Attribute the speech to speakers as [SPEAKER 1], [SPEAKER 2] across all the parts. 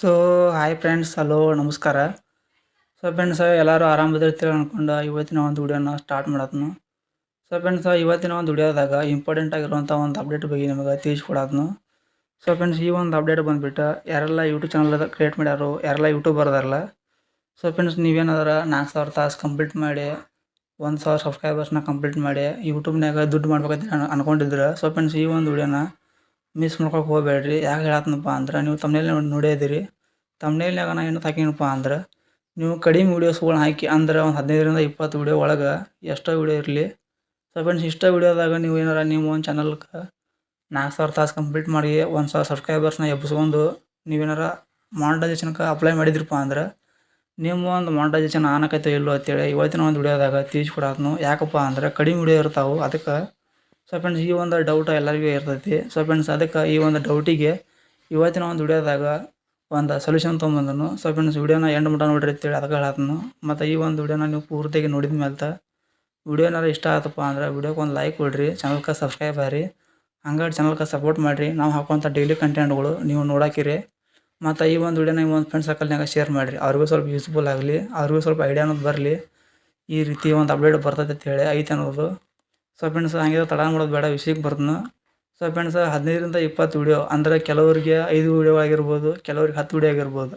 [SPEAKER 1] So hi friends hello ನಮಸ್ಕಾರ. So friends ಎಲ್ಲರೂ ಆರಾಮದಿರ್ತೀರ ಅನ್ಕೊಂಡು ಇವತ್ತಿನ ಒಂದು ವಿಡಿಯೋನ ಸ್ಟಾರ್ಟ್ ಮಾಡತ್ನು. ಸೊ ಫ್ರೆಂಡ್ಸ್ ಇವತ್ತಿನ ಒಂದು ವಿಡಿಯೋದಾಗ ಇಂಪಾರ್ಟೆಂಟ್ ಆಗಿರುವಂಥ ಒಂದು ಅಪ್ಡೇಟ್ ಬಗ್ಗೆ ನಿಮಗೆ ತಿಳಿಸ್ಕೊಡತ್ನು. ಸೊ ಫ್ರೆಂಡ್ಸ್ ಈ ಒಂದು ಅಪ್ಡೇಟ್ ಬಂದುಬಿಟ್ಟು ಯಾರೆಲ್ಲ ಯೂಟ್ಯೂಬ್ ಚಾನಲ್ ಕ್ರಿಯೇಟ್ ಮಾಡ್ಯಾರು, ಯಾರೆಲ್ಲ ಯೂಟ್ಯೂಬ್ ಬರೋದಾರಲ್ಲ ಸೊ ಫ್ರೆಂಡ್ಸ್ ನೀವೇನಾದ್ರೆ ನಾಲ್ಕು ಸಾವಿರ ತಾಸು ಕಂಪ್ಲೀಟ್ ಮಾಡಿ, ಒಂದು ಸಾವಿರ ಸಬ್ಸ್ಕ್ರೈಬರ್ಸ್ನ ಕಂಪ್ಲೀಟ್ ಮಾಡಿ ಯೂಟ್ಯೂಬ್ನಾಗ ದುಡ್ಡು ಮಾಡ್ಬೇಕಂತ ಅನ್- ಅನ್ಕೊಂಡಿದ್ರೆ ಸೊ ಫ್ರೆಂಡ್ಸ್ ಈ ಒಂದು ವಿಡಿಯೋನ ಮಿಸ್ ಮಾಡ್ಕೊಕ್ಕೆ ಹೋಗಬೇಡ್ರಿ. ಯಾಕೆ ಹೇಳತ್ನಪ್ಪ ಅಂದ್ರೆ ನೀವು ತಮ್ಮನೇಲಿ ನೋಡಿದಿರಿ ತಮ್ಮನೇಲ್ನಾಗ ನಾ ಏನು ಹಾಕಿನಪ್ಪ ಅಂದ್ರೆ ನೀವು ಕಡಿಮೆ ವೀಡಿಯೋಸ್ಗಳನ್ನ ಹಾಕಿ ಅಂದ್ರೆ ಒಂದು ಹದಿನೈದರಿಂದ ಇಪ್ಪತ್ತು ವೀಡಿಯೋ ಒಳಗೆ ಎಷ್ಟೋ ವೀಡಿಯೋ ಇರಲಿ. ಸೊ ಫ್ರೆಂಡ್ಸ್ ಇಷ್ಟ ವೀಡಿಯೋದಾಗ ನೀವು ಏನಾರ ನೀವು ಒಂದು ಚಾನಲ್ಗೆ ನಾಲ್ಕು ಸಾವಿರ ತಾಸು ಕಂಪ್ಲೀಟ್ ಮಾಡಿ ಒಂದು ಸಾವಿರ ಸಬ್ಸ್ಕ್ರೈಬರ್ಸ್ನ ಎಬ್ಬಿಸ್ಕೊಂಡು ನೀವೇನಾರ ಮಾನಿಟೈಸೇಷನ್ಗೆ ಅಪ್ಲೈ ಮಾಡಿದ್ರಪ್ಪ ಅಂದ್ರೆ ನಿಮ್ಮ ಒಂದು ಮಾನಿಟೈಸೇಷನ್ ಆನಕೈತೋ ಇಲ್ಲೋ ಅಂತೇಳಿ ಇವತ್ತಿನ ಒಂದು ವಿಡಿಯೋದಾಗ ತಿಳಿಸ್ಕೊಡತ್ನು. ಯಾಕಪ್ಪ ಅಂದ್ರೆ ಕಡಿಮೆ ವಿಡಿಯೋ ಇರ್ತಾವೆ. ಅದಕ್ಕೆ ಸೊ ಫ್ರೆಂಡ್ಸ್ ಈ ಒಂದು ಡೌಟ್ ಎಲ್ಲರಿಗೂ ಇರ್ತೈತಿ. ಸೊ ಫ್ರೆಂಡ್ಸ್ ಅದಕ್ಕೆ ಈ ಒಂದು ಡೌಟಿಗೆ ಇವತ್ತಿನ ಒಂದು ವಿಡಿಯೋದಾಗ ಒಂದು ಸೊಲ್ಯೂಷನ್ ತೊಗೊಂಬಂದನು. ಸೊ ಫ್ರೆಂಡ್ಸ್ ವಿಡಿಯೋನ ಎಂಡ್ ಮಟ್ಟ ನೋಡಿರಿ ಅಂತೇಳಿ ಅದಕ್ಕೆ ಹೇಳತ್ತನು. ಮತ್ತು ಈ ಒಂದು ವಿಡಿಯೋನ ನೀವು ಪೂರ್ತಿಯಾಗಿ ನೋಡಿದ ಮೇಲೆ ವಿಡಿಯೋನಾರ ಇಷ್ಟ ಆಯ್ತಪ್ಪ ಅಂದ್ರೆ ವಿಡಿಯೋಗೆ ಒಂದು ಲೈಕ್ ಕೊಡ್ರಿ ಚಾನಲ್ಗೆ ಸಬ್ಸ್ಕ್ರೈಬ್ ಆಗ್ರಿ ಹಂಗಾಗಿ ಚಾನಲ್ಗೆ ಸಪೋರ್ಟ್ ಮಾಡಿರಿ. ನಾವು ಹಾಕುವಂಥ ಡೈಲಿ ಕಂಟೆಂಟ್ಗಳು ನೀವು ನೋಡಾಕಿರಿ. ಮತ್ತು ಈ ಒಂದು ವಿಡಿಯೋನ ನಿಮ್ಮ ಒಂದು ಫ್ರೆಂಡ್ ಸರ್ಕಲ್ನಾಗ ಶೇರ್ ಮಾಡಿರಿ. ಅವ್ರಿಗೂ ಸ್ವಲ್ಪ ಯೂಸ್ಫುಲ್ ಆಗಲಿ, ಅವ್ರಿಗೂ ಸ್ವಲ್ಪ ಐಡಿಯಾ ಬರಲಿ. ಈ ರೀತಿ ಒಂದು ಅಪ್ಡೇಟ್ ಬರ್ತೈತೆ ಅಂತ ಹೇಳಿ ಐತೆ ಅನ್ನೋದು. ಸೊ ಫ್ರೆಂಡ್ಸ್ ಹಾಗೆ ತಡ ಮಾಡೋದು ಬೇಡ, ವಿಷಯಕ್ಕೆ ಬರ್ತಾನೆ. ಸೊ ಫ್ರೆಂಡ್ಸ್ ಹದಿನೈದರಿಂದ ಇಪ್ಪತ್ತು ವಿಡಿಯೋ ಅಂದರೆ ಕೆಲವರಿಗೆ ಐದು ವಿಡಿಯೋ ಆಗಿರ್ಬೋದು ಕೆಲವ್ರಿಗೆ ಹತ್ತು ವಿಡಿಯೋ ಆಗಿರ್ಬೋದು.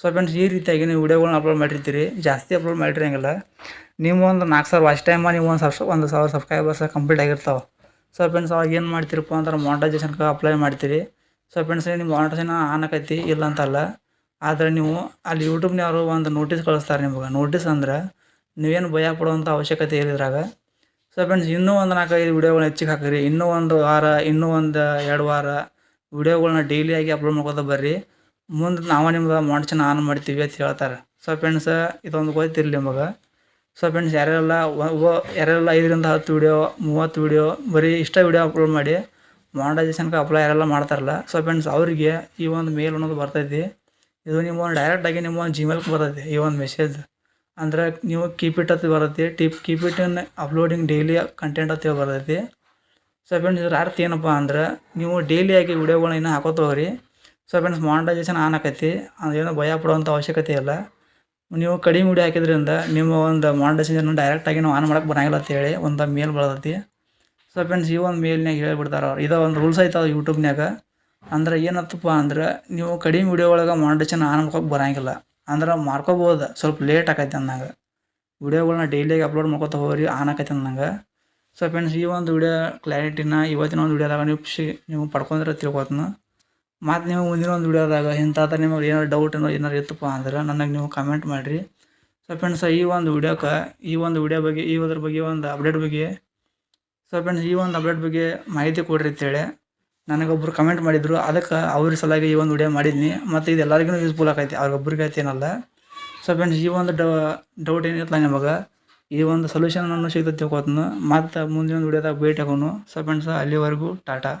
[SPEAKER 1] ಸೊ ಫ್ರೆಂಡ್ಸ್ ಈ ರೀತಿಯಾಗಿ ನೀವು ವೀಡಿಯೋಗಳನ್ನ ಅಪ್ಲೋಡ್ ಮಾಡಿರ್ತೀರಿ. ಜಾಸ್ತಿ ಅಪ್ಲೋಡ್ ಮಾಡಿರಂಗಿಲ್ಲ. ನೀವು ಒಂದು ನಾಲ್ಕು ಸಾವಿರ ವಾಚ್ ಟೈಮ ನೀವು ಒಂದು ಸಬ್ಸ್, ಒಂದು ಸಾವಿರ ಸಬ್ಸ್ಕ್ರೈಬರ್ಸ್ ಕಂಪ್ಲೀಟ್ ಆಗಿರ್ತಾವೆ. ಸೊ ಫ್ರೆಂಡ್ಸ್ ಅವಾಗ ಏನು ಮಾಡ್ತೀರಪ್ಪ ಅಂದ್ರೆ ಮಾನಿಟೈಸೇಷನ್ಗೆ ಅಪ್ಲೈ ಮಾಡ್ತೀರಿ. ಸೊ ಫ್ರೆಂಡ್ಸ್ ನಿಮ್ಮ ಮಾನಿಟೈಸೇಷನ್ ಆನ್ ಆಕೈತಿ, ಇಲ್ಲ ಅಂತಲ್ಲ. ಆದರೆ ನೀವು ಅಲ್ಲಿ ಯೂಟ್ಯೂಬ್ನವರು ಒಂದು ನೋಟಿಸ್ ಕಳಿಸ್ತಾರೆ ನಿಮ್ಗೆ. ನೋಟಿಸ್ ಅಂದ್ರೆ ನೀವೇನು ಭಯ ಪಡುವಂಥ ಅವಶ್ಯಕತೆ ಇಲ್ಲ ಇದ್ರಾಗ. ಸೊ ಫ್ರೆಂಡ್ಸ್ ಇನ್ನೂ ಒಂದು ನಾಲ್ಕೈದು ವೀಡಿಯೋಗಳನ್ನ ಹೆಚ್ಚಿಗೆ ಹಾಕಿರಿ. ಇನ್ನೂ ಒಂದು ವಾರ, ಇನ್ನೂ ಒಂದು ಎರಡು ವಾರ ವೀಡಿಯೋಗಳನ್ನ ಡೈಲಿಯಾಗಿ ಅಪ್ಲೋಡ್ ಮಾಡ್ಕೊತ ಬರ್ರಿ. ಮುಂದೆ ನಾವು ನಿಮ್ಗೆ ಮಾಡ್ಚನ ಆನ್ ಮಾಡ್ತೀವಿ ಅಂತ ಹೇಳ್ತಾರೆ. ಸೊ ಫ್ರೆಂಡ್ಸ್ ಇದೊಂದು ಗೊತ್ತಿರಲಿ ನಿಮಗೆ. ಸೊ ಫ್ರೆಂಡ್ಸ್ ಯಾರೆಲ್ಲ ಯಾರೆಲ್ಲ ಐದರಿಂದ ಹತ್ತು ವಿಡಿಯೋ, ಮೂವತ್ತು ವಿಡಿಯೋ ಬರೀ ಇಷ್ಟ ವಿಡಿಯೋ ಅಪ್ಲೋಡ್ ಮಾಡಿ ಮಾನಿಟೈಸೇಷನ್ಗೆ ಅಪ್ಲೈ ಯಾರೆಲ್ಲ ಮಾಡ್ತಾರಲ್ಲ ಸೊ ಫ್ರೆಂಡ್ಸ್ ಅವರಿಗೆ ಈ ಒಂದು ಮೇಲ್ ಅನ್ನೋದು ಬರ್ತೈತಿ. ಇದು ನಿಮ್ಮ ಡೈರೆಕ್ಟಾಗಿ ನಿಮ್ಮ ಒಂದು ಜಿಮೇಲ್ಗೆ ಬರ್ತೈತಿ ಈ ಒಂದು ಮೆಸೇಜ್ ಅಂದ್ರೆ ನೀವು ಕೀಪ್ ಇಟ್ ಅಂತ ಬರುತ್ತೆ. Tip keep it in uploading daily content ಅಂತ ಬರ್ತೈತಿ. ಸೊ ಫ್ರೆಂಡ್ಸ್ ಇದ್ರ ಅರ್ಥ ಏನಪ್ಪ ಅಂದ್ರೆ ನೀವು ಡೈಲಿ ಆಗಿ ಇನ್ನೂ ಹಾಕೋತ ಹೋಗ್ರಿ ಸೊ ಫ್ರೆಂಡ್ಸ್ ಮಾನಿಟೈಸೇಷನ್ ಆನ್ ಆಕೈತಿ. ಅದೇನೋ ಭಯ ಪಡುವಂಥ ಅವಶ್ಯಕತೆ ಇಲ್ಲ. ನೀವು ಕಡಿಮೆ ವಿಡಿಯೋ ಹಾಕಿದ್ರಿಂದ ನಿಮ್ಮ ಒಂದು ಮಾನಿಟೈಸೇಷನ್ ಡೈರೆಕ್ಟಾಗಿ ನಾವು ಆನ್ ಮಾಡಕ್ಕೆ ಬರಂಗಿಲ್ಲ ಅಂತೇಳಿ ಒಂದು ಮೇಲ್ ಬರ್ತೈತಿ. ಸೊ ಫ್ರೆಂಡ್ಸ್ ಈ ಒಂದು ಮೇಲ್ನಾಗ ಹೇಳ್ಬಿಡ್ತಾರೆ ಅವ್ರು. ಇದು ಒಂದು ರೂಲ್ಸ್ ಐತಾವ ಯೂಟ್ಯೂಬ್ನಾಗ ಅಂದ್ರೆ ಏನತ್ತಪ್ಪ ಅಂದ್ರೆ ನೀವು ಕಡಿಮೆ ವಿಡಿಯೋ ಒಳಗೆ ಮಾನಿಟೇಷನ್ ಆನ್ ಮಾಡ್ಕೊಕ್ಕೆ ಬರಂಗಿಲ್ಲ. ಅಂದ್ರೆ ಮಾಡ್ಕೋಬೋದು. ಸ್ವಲ್ಪ ಲೇಟ್ ಆಕೈತೆ ಅಂದಂಗೆ. ವೀಡಿಯೋಗಳನ್ನ ಡೈಲಿಯಾಗಿ ಅಪ್ಲೋಡ್ ಮಾಡ್ಕೊತ ಹೋಗ್ರಿ ಆನ್ ಆಕೈತೆ ಅಂದಂಗೆ. ಸೊ ಫ್ರೆಂಡ್ಸ್ ಈ ಒಂದು ವೀಡಿಯೋ ಕ್ಲಾರಿಟಿನ ಇವತ್ತಿನ ಒಂದು ವೀಡಿಯೋದಾಗ ನೀವು ಖುಷಿ ನೀವು ಪಡ್ಕೊಂಡ್ರೆ ತಿಳ್ಕೊತನ. ಮತ್ತು ನೀವು ಮುಂದಿನ ಒಂದು ವೀಡಿಯೋದಾಗ ಇಂಥದ್ದು ನಿಮಗೆ ಏನಾರು ಡೌಟ್ ಏನೋ ಏನಾರು ಇತ್ತಪ್ಪ ಅಂದ್ರೆ ನನಗೆ ನೀವು ಕಮೆಂಟ್ ಮಾಡಿರಿ. ಸೊ ಫ್ರೆಂಡ್ಸ್ ಈ ಒಂದು ವೀಡಿಯೋಕ್ಕೆ ಈ ಒಂದು ವೀಡಿಯೋ ಬಗ್ಗೆ, ಈ ಅದ್ರ ಬಗ್ಗೆ ಒಂದು ಅಪ್ಡೇಟ್ ಬಗ್ಗೆ ಸೊ ಫ್ರೆಂಡ್ಸ್ ಈ ಒಂದು ಅಪ್ಡೇಟ್ ಬಗ್ಗೆ ಮಾಹಿತಿ ಕೊಡ್ರಿ ಅಂತೇಳಿ. ನನಗೊಬ್ರು ಕಮೆಂಟ್ ಮಾಡಿದ್ರು, ಅದಕ್ಕೆ ಅವ್ರ ಸಲುವಾಗಿ ಈ ಒಂದು ವಿಡಿಯೋ ಮಾಡಿದ್ನಿ. ಮತ್ತು ಇದು ಎಲ್ಲರಿಗೂ ಯೂಸ್ಫುಲ್ ಆಗೈತಿ ಅವ್ರಿಗೊಬ್ರಿಗೆ ಐತೆ ಏನಲ್ಲ. ಸೊ ಫ್ರೆಂಡ್ಸ್ ಈ ಒಂದು ಡೌಟ್ ಏನಿರಲ್ಲ ನಿಮಗೆ? ಈ ಒಂದು ಸೊಲ್ಯೂಷನ್ ನಾನು ಸಿಗ್ತದೆ ತಿಳ್ಕೊತನು. ಮತ್ತು ಮುಂದಿನ ವಿಡಿಯೋದಾಗ ಭೇಟಿ ಆಗೋನು. ಸೊ ಫ್ರೆಂಡ್ಸ್ ಅಲ್ಲಿವರೆಗೂ ಟಾಟಾ.